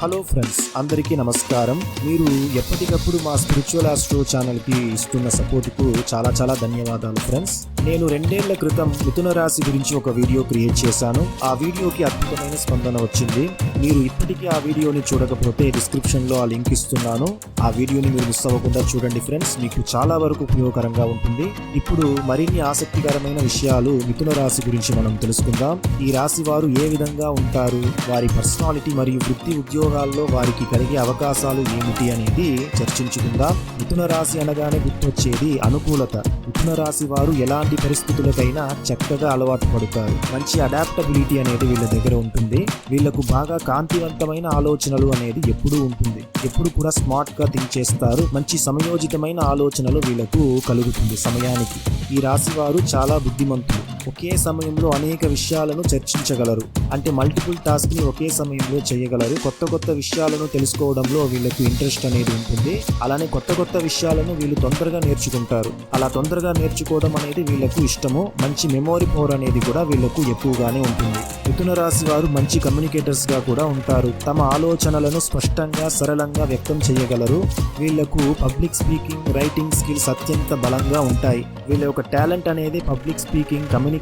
Hello friends అందరికీ నమస్కారం. మీరు ఎప్పటికప్పుడు మా స్పిరిచువల్ ఆస్ట్రో ఛానల్కి ఇస్తున్న సపోర్టుకు చాలా చాలా ధన్యవాదాలు ఫ్రెండ్స్. నేను రెండేళ్ళ క్రితం మిథున రాశి గురించి ఒక వీడియో క్రియేట్ చేశాను. ఆ వీడియోకి అద్భుతమైన స్పందన వచ్చింది. మీరు ఇప్పటికీ ఆ వీడియోని చూడకపోతే డిస్క్రిప్షన్లో ఆ లింక్ ఇస్తున్నాను. ఆ వీడియోని మీరు మిస్ అవ్వకుండా చూడండి ఫ్రెండ్స్. మీకు చాలా వరకు ఉపయోగకరంగా ఉంటుంది. ఇప్పుడు మరిన్ని ఆసక్తికరమైన విషయాలు మిథున రాశి గురించి మనం తెలుసుకుందాం. ఈ రాశి వారు ఏ విధంగా ఉంటారు? వారి పర్సనాలిటీ మరియు వృత్తి ఉద్యోగాల్లో వారికి కలిగే అవకాశాలు ఏమిటి అనేది చర్చించుకుందాం. మిథున రాశి అనగానే గుర్తొచ్చేది అనుకూలత. మిథున రాశి వారు ఎలాంటి పరిస్థితులకైనా చక్కగా అలవాటు పడతారు. మంచి అడాప్టబిలిటీ అనేది వీళ్ళ దగ్గర ఉంటుంది. వీళ్ళకు బాగా కాంతివంతమైన ఆలోచనలు అనేది ఎప్పుడూ ఉంటుంది. ఎప్పుడు కూడా స్మార్ట్గా థింక్ చేస్తారు. మంచి సమయోజితమైన ఆలోచనలు వీళ్ళకు కలుగుతుంది సమయానికి. ఈ రాశి వారు చాలా బుద్ధిమంతులు. ఒకే సమయంలో అనేక విషయాలను చర్చించగలరు. అంటే మల్టిపుల్ టాస్క్ని ఒకే సమయంలో చేయగలరు. కొత్త కొత్త విషయాలను తెలుసుకోవడంలో వీళ్ళకు ఇంట్రెస్ట్ అనేది ఉంటుంది. అలానే కొత్త కొత్త విషయాలను వీళ్ళు తొందరగా నేర్చుకుంటారు. అలా తొందరగా నేర్చుకోవడం అనేది వీళ్ళకు ఇష్టము. మంచి మెమోరీ పవర్ అనేది కూడా వీళ్ళకు ఎక్కువగానే ఉంటుంది. మిథున రాశి వారు మంచి కమ్యూనికేటర్స్గా కూడా ఉంటారు. తమ ఆలోచనలను స్పష్టంగా సరళంగా వ్యక్తం చేయగలరు. వీళ్ళకు పబ్లిక్ స్పీకింగ్ రైటింగ్ స్కిల్స్ అత్యంత బలంగా ఉంటాయి. వీళ్ళ యొక్క టాలెంట్ అనేది public speaking communication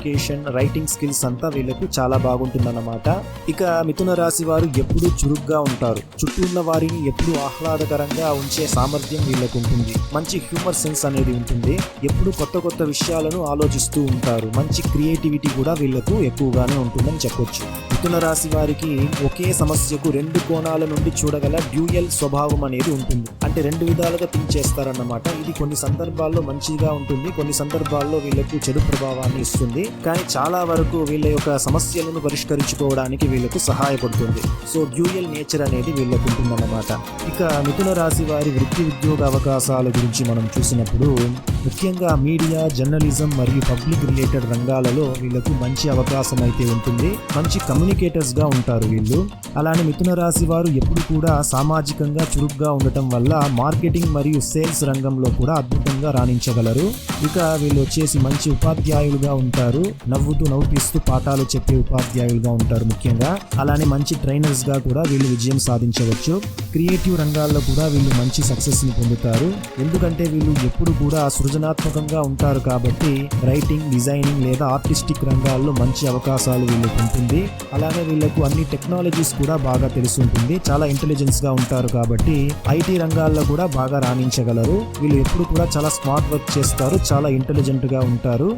writing skills అంతా వీళ్ళకు చాలా బాగుంటుందన్నమాట. ఇక మిథున రాశి వారు ఎప్పుడూ చురుగ్గా ఉంటారు. చుట్టూ ఉన్న వారిని ఎప్పుడూ ఆహ్లాదకరంగా ఉంచే సామర్థ్యం వీళ్ళకు ఉంటుంది. మంచి హ్యూమర్ సెన్స్ అనేది ఉంటుంది. ఎప్పుడు కొత్త కొత్త విషయాలను ఆలోచిస్తూ ఉంటారు. మంచి క్రియేటివిటీ కూడా వీళ్ళకు ఎక్కువగానే ఉంటుందని చెప్పొచ్చు. మిథున రాశి వారికి ఒకే సమస్యకు రెండు కోణాల నుండి చూడగల డ్యూయల్ స్వభావం అనేది ఉంటుంది. అంటే రెండు విధాలుగా థింక్ చేస్తారన్నమాట. ఇది కొన్ని సందర్భాల్లో మంచిగా ఉంటుంది. కొన్ని సందర్భాల్లో వీళ్ళకు చెడు ప్రభావాన్ని ఇస్తుంది. కానీ చాలా వరకు వీళ్ళ యొక్క సమస్యలను పరిష్కరించుకోవడానికి వీళ్ళకు సహాయపడుతుంది. సో డ్యూయల్ నేచర్ అనేది వీళ్ళకు ఉంటుందన్నమాట. ఇక మిథున రాశి వారి వృత్తి ఉద్యోగ అవకాశాల గురించి మనం చూసినప్పుడు ముఖ్యంగా మీడియా జర్నలిజం మరియు పబ్లిక్ రిలేటెడ్ రంగాలలో వీళ్ళకు మంచి అవకాశం అయితే ఉంటుంది. మంచి కమ్యూనికేటర్స్గా ఉంటారు వీళ్ళు. అలానే మిథున రాశి వారు ఎప్పుడు కూడా సామాజికంగా చురుగ్గా ఉండటం వల్ల మార్కెటింగ్ మరియు సేల్స్ రంగంలో కూడా అద్భుతంగా రాణించగలరు. ఇక వీళ్ళు వచ్చేసి మంచి ఉపాధ్యాయులుగా ఉంటారు. నవ్వుతూ నవ్విస్తూ పాఠాలు చెప్పే ఉపాధ్యాయులుగా ఉంటారు ముఖ్యంగా. అలానే మంచి ట్రైనర్స్గా కూడా వీళ్ళు విజయం సాధించవచ్చు. క్రియేటివ్ రంగాల్లో కూడా వీళ్ళు మంచి సక్సెస్ని పొందుతారు. ఎందుకంటే వీళ్ళు ఎప్పుడు కూడా సృజనాత్మకంగా ఉంటారు కాబట్టి రైటింగ్ డిజైనింగ్ లేదా ఆర్టిస్టిక్ రంగాల్లో మంచి అవకాశాలు వీళ్ళకి ఉంటుంది. అలానే వీళ్ళకు అన్ని టెక్నాలజీస్ కూడా బాగా తెలిసి ఉంటుంది. చాలా ఇంటెలిజెన్స్గా ఉంటారు కాబట్టి ఐటీ రంగాల్లో కూడా బాగా రాణించగలరు. వీళ్ళు ఎప్పుడు కూడా చాలా స్మార్ట్ వర్క్ చేస్తారు. చాలా ఇంటెలిజెంట్గా ఉంటారు.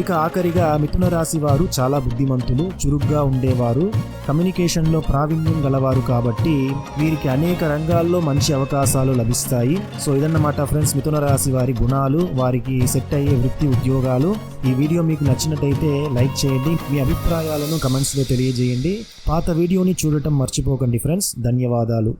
ఇక ఆఖరిగా మిథున రాశి వారు చాలా బుద్ధిమంతులు చురుగ్గా ఉండేవారు కమ్యూనికేషన్లో ప్రావీణ్యం గలవారు కాబట్టి వీరికి అనేక రంగాల్లో మంచి అవకాశాలు లభిస్తాయి. సో ఇదన్నమాట ఫ్రెండ్స్ మిథున రాశి వారి గుణాలు వారికి సెట్ అయ్యే వృత్తి ఉద్యోగాలు. ఈ వీడియో మీకు నచ్చినట్టయితే లైక్ చేయండి మీ అభిప్రాయాలను కమెంట్స్లో తెలియజేయండి. పాత వీడియోని చూడటం మర్చిపోకండి ఫ్రెండ్స్. ధన్యవాదాలు.